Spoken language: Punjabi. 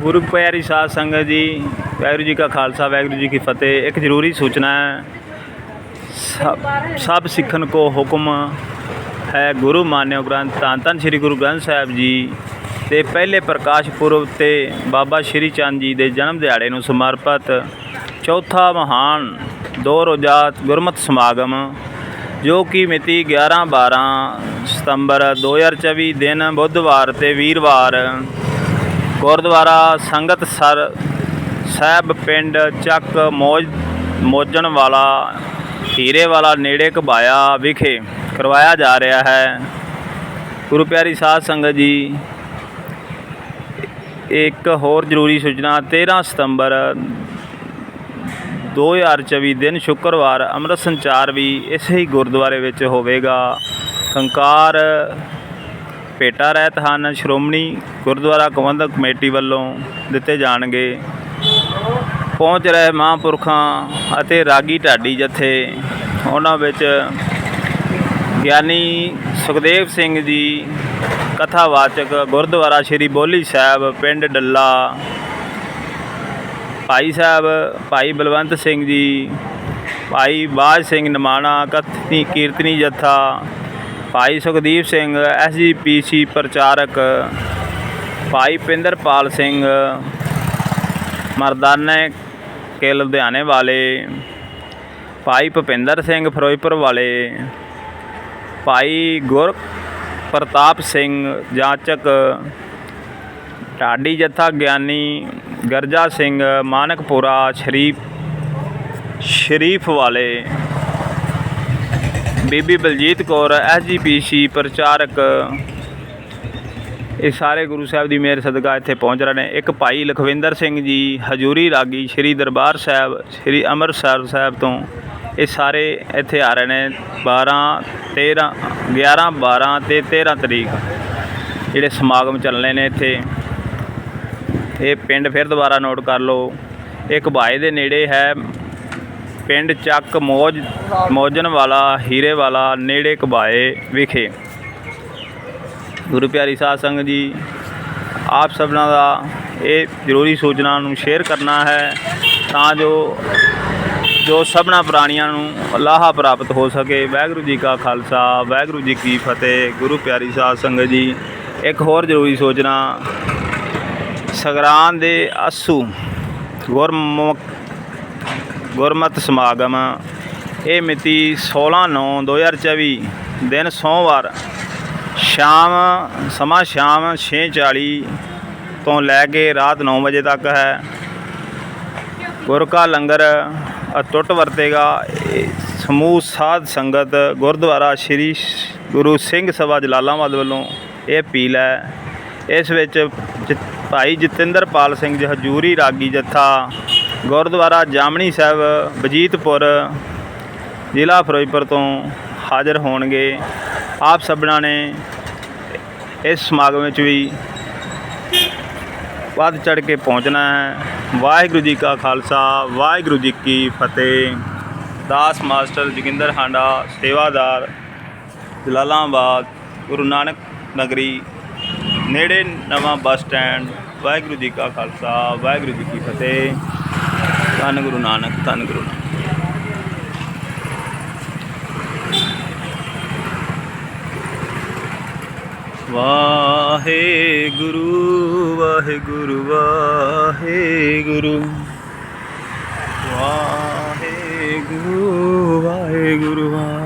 ਗੁਰੂ ਪਿਆਰੀ ਸਾਧ ਸੰਗਤ ਜੀ, ਵਾਹਿਗੁਰੂ ਜੀ ਕਾ ਖਾਲਸਾ, ਵਾਹਿਗੁਰੂ ਜੀ ਕੀ ਫਤਿਹ। ਇੱਕ ਜ਼ਰੂਰੀ ਸੂਚਨਾ ਹੈ, ਸਭ- ਸਿੱਖਣ ਕੋ ਹੁਕਮ ਹੈ ਗੁਰੂ ਮਾਨਿਓ ਗ੍ਰੰਥ। ਧੰਨ ਧੰਨ ਸ੍ਰੀ ਗੁਰੂ ਗ੍ਰੰਥ ਸਾਹਿਬ ਜੀ ਦੇ ਪਹਿਲੇ ਪ੍ਰਕਾਸ਼ ਪੁਰਬ ਤੇ ਬਾਬਾ ਸ਼੍ਰੀ ਚੰਦ ਜੀ ਦੇ ਜਨਮ ਦਿਹਾੜੇ ਨੂੰ ਸਮਰਪਿਤ ਚੌਥਾ ਮਹਾਨ ਦੋ ਰੋਜ਼ਾ ਗੁਰਮਤਿ ਸਮਾਗਮ, ਜੋ ਕਿ ਮਿਤੀ 11 12 ਸਤੰਬਰ 2024 ਦਿਨ ਬੁੱਧਵਾਰ ਤੇ ਵੀਰਵਾਰ ਗੁਰਦੁਆਰਾ ਸੰਗਤ ਸਰ ਸਾਹਿਬ ਪਿੰਡ ਚੱਕ ਮੋਜ ਮੋਜਣ ਵਾਲਾ ਹੀਰੇ ਵਾਲਾ ਨੇੜੇ ਕਬਾਇਆ ਵਿਖੇ ਕਰਵਾਇਆ ਜਾ ਰਿਹਾ ਹੈ। ਗੁਰੂ ਪਿਆਰੀ ਸਾਧ ਸੰਗਤ ਜੀ, ਇੱਕ ਹੋਰ ਜ਼ਰੂਰੀ ਸੂਚਨਾ 13 ਸਤੰਬਰ 2024 ਦਿਨ ਸ਼ੁੱਕਰਵਾਰ ਅੰਮ੍ਰਿਤ ਸੰਚਾਰ ਵੀ ਇਸੇ ਹੀ ਗੁਰਦੁਆਰੇ ਵਿੱਚ ਹੋਵੇਗਾ। ਕੰਕਾਰ ਭੇਟਾ ਰਹਿਤ ਹਨ। ਸ਼੍ਰੋਮਣੀ ਗੁਰਦੁਆਰਾ ਪ੍ਰਬੰਧਕ ਕਮੇਟੀ ਵੱਲੋਂ ਦਿੱਤੇ ਜਾਣਗੇ। ਪਹੁੰਚ ਰਹੇ ਮਹਾਂਪੁਰਖਾਂ ਅਤੇ ਰਾਗੀ ਢਾਡੀ ਜਥੇ, ਉਹਨਾਂ ਵਿੱਚ ਗਿਆਨੀ ਸੁਖਦੇਵ ਸਿੰਘ ਜੀ, ਕਥਾਵਾਚਕ ਗੁਰਦੁਆਰਾ ਸ਼੍ਰੀ ਬੋਲੀ ਸਾਹਿਬ, ਪਿੰਡ ਡੱਲਾ, ਭਾਈ ਸਾਹਿਬ, ਭਾਈ ਬਲਵੰਤ ਸਿੰਘ ਜੀ, ਭਾਈ ਬਾਜ ਸਿੰਘ ਨਮਾਣਾ, ਕਥਨੀ ਕੀਰਤਨੀ ਜਥਾ ਭਾਈ ਸੁਖਦੀਪ ਸਿੰਘ ਐਸਜੀਪੀਸੀ ਪ੍ਰਚਾਰਕ, ਭਾਈ ਪਿੰਦਰਪਾਲ ਸਿੰਘ, ਮਰਦਾਨੇ ਕੇ ਲੁਧਿਆਣੇ ਵਾਲੇ, ਭਾਈ ਭੁਪਿੰਦਰ ਸਿੰਘ ਫਿਰੋਜ਼ਪੁਰ ਵਾਲੇ, ਭਾਈ ਗੁਰ ਪ੍ਰਤਾਪ ਸਿੰਘ ਜਾਂਚਕ, ਢਾਡੀ ਜਥਾ ਗਿਆਨੀ ਗਰਜਾ ਸਿੰਘ ਮਾਨਕਪੁਰਾ ਸ਼ਰੀਫ ਸ਼ਰੀਫ ਵਾਲੇ। ਬੀਬੀ ਬਲਜੀਤ ਕੌਰ ਐਸਜੀਪੀਸੀ ਪ੍ਰਚਾਰਕ। ਇਹ ਸਾਰੇ ਗੁਰੂ ਸਾਹਿਬ ਦੀ ਮਿਹਰ ਸਦਕਾ ਇੱਥੇ ਪਹੁੰਚ ਰਹੇ ਨੇ। ਇੱਕ ਭਾਈ ਲਖਵਿੰਦਰ ਸਿੰਘ ਜੀ, ਹਜੂਰੀ ਰਾਗੀ ਸ਼੍ਰੀ ਦਰਬਾਰ ਸਾਹਿਬ, ਸ਼੍ਰੀ ਅੰਮ੍ਰਿਤਸਰ ਸਾਹਿਬ ਤੋਂ ਇਹ ਸਾਰੇ ਇੱਥੇ ਆ ਰਹੇ ਨੇ। 12 13 11 12 ਤੇ 13 ਤਰੀਕ ਜਿਹੜੇ ਸਮਾਗਮ ਚੱਲਣੇ ਨੇ ਇੱਥੇ। ਇਹ ਪਿੰਡ ਫਿਰ ਦੁਬਾਰਾ ਨੋਟ ਕਰ ਲਓ। ਇੱਕ ਭਾਈ ਦੇ ਨੇੜੇ ਹੈ ਪਿੰਡ ਚੱਕ ਮੋਜ, ਮੋਜਨ ਵਾਲਾ, ਹੀਰੇ ਵਾਲਾ, ਨੇੜੇ ਕਬਾਏ ਵਿਖੇ। ਗੁਰੂ ਪਿਆਰੀ ਸਾਧ ਸੰਗਤ ਜੀ, ਆਪ ਸਭਨਾਂ ਦਾ ਇਹ ਜ਼ਰੂਰੀ ਸੂਚਨਾ ਨੂੰ ਸ਼ੇਅਰ ਕਰਨਾ ਹੈ ਤਾਂ ਜੋ ਜੋ ਸਭਨਾਂ ਪ੍ਰਾਣੀਆਂ ਨੂੰ ਲਾਹਾ ਪ੍ਰਾਪਤ ਹੋ ਸਕੇ। ਵਾਹਿਗੁਰੂ ਜੀ ਕਾ ਖਾਲਸਾ, ਵਾਹਿਗੁਰੂ ਜੀ ਕੀ ਫਤਿਹ। ਗੁਰੂ ਪਿਆਰੀ ਸਾਧ ਸੰਗਤ ਜੀ, ਇੱਕ ਹੋਰ ਜ਼ਰੂਰੀ ਸੂਚਨਾ। ਸਗਰਾਨ ਦੇ ਅਸੂ ਗੁਰਮੁਖ ਗੁਰਮਤ ਸਮਾਗਮ, ਇਹ ਮਿਤੀ 16/9/2024 ਦਿਨ ਸੋਮਵਾਰ, ਸ਼ਾਮ, ਸਮਾਂ ਸ਼ਾਮ 6:40 ਤੋਂ ਲੈ ਕੇ ਰਾਤ 9 ਵਜੇ ਤੱਕ ਹੈ। ਗੁਰ ਕਾ ਲੰਗਰ ਅਟੁੱਟ ਵਰਤੇਗਾ। ਸਮੂਹ ਸਾਧ ਸੰਗਤ ਗੁਰਦੁਆਰਾ ਸ਼੍ਰੀ ਗੁਰੂ ਸਿੰਘ ਸਭਾ ਜਲਾਲਾਬਾਦ ਵੱਲੋਂ ਇਹ ਅਪੀਲ ਹੈ। ਇਸ ਵਿੱਚ ਜ- ਭਾਈ ਜਤਿੰਦਰਪਾਲ ਸਿੰਘ ਜੀ ਹਜੂਰੀ ਰਾਗੀ ਜਥਾ ਗੁਰਦੁਆਰਾ ਜਾਮਣੀ ਸਾਹਿਬ, ਬਜੀਤਪੁਰ, ਜ਼ਿਲ੍ਹਾ ਫਿਰੋਜ਼ਪੁਰ ਤੋਂ ਹਾਜ਼ਰ ਹੋਣਗੇ। ਆਪ ਸਭਨਾਂ ਨੇ ਇਸ ਸਮਾਗਮ ਵਿੱਚ ਵੀ ਵੱਧ ਚੜ ਕੇ ਪਹੁੰਚਣਾ ਹੈ। ਵਾਹਿਗੁਰੂ ਜੀ ਕਾ ਖਾਲਸਾ, ਵਾਹਿਗੁਰੂ ਜੀ ਕੀ ਫਤਿਹ। ਦਾਸ ਮਾਸਟਰ ਜੋਗਿੰਦਰ ਹਾਂਡਾ, ਸੇਵਾਦਾਰ ਜਲਾਲਾਬਾਦ, ਗੁਰੂ ਨਾਨਕ ਨਗਰੀ, ਨੇੜੇ ਨਵਾਂ ਬੱਸ ਸਟੈਂਡ। ਵਾਹਿਗੁਰੂ ਜੀ ਕਾ ਖਾਲਸਾ, ਵਾਹਿਗੁਰੂ ਜੀ ਕੀ ਫਤਿਹ। ਧੰਨ ਗੁਰੂ ਨਾਨਕ ਧੰਨ ਗੁਰੂ ਨਾਨਕ। ਵਾਹਿਗੁਰੂ ਵਾਹਿਗੁਰੂ ਵਾਹਿਗੁਰੂ। ਵਾਹਿਗੁਰੂ ਵਾਹਿਗੁਰੂ ਵਾਹਿ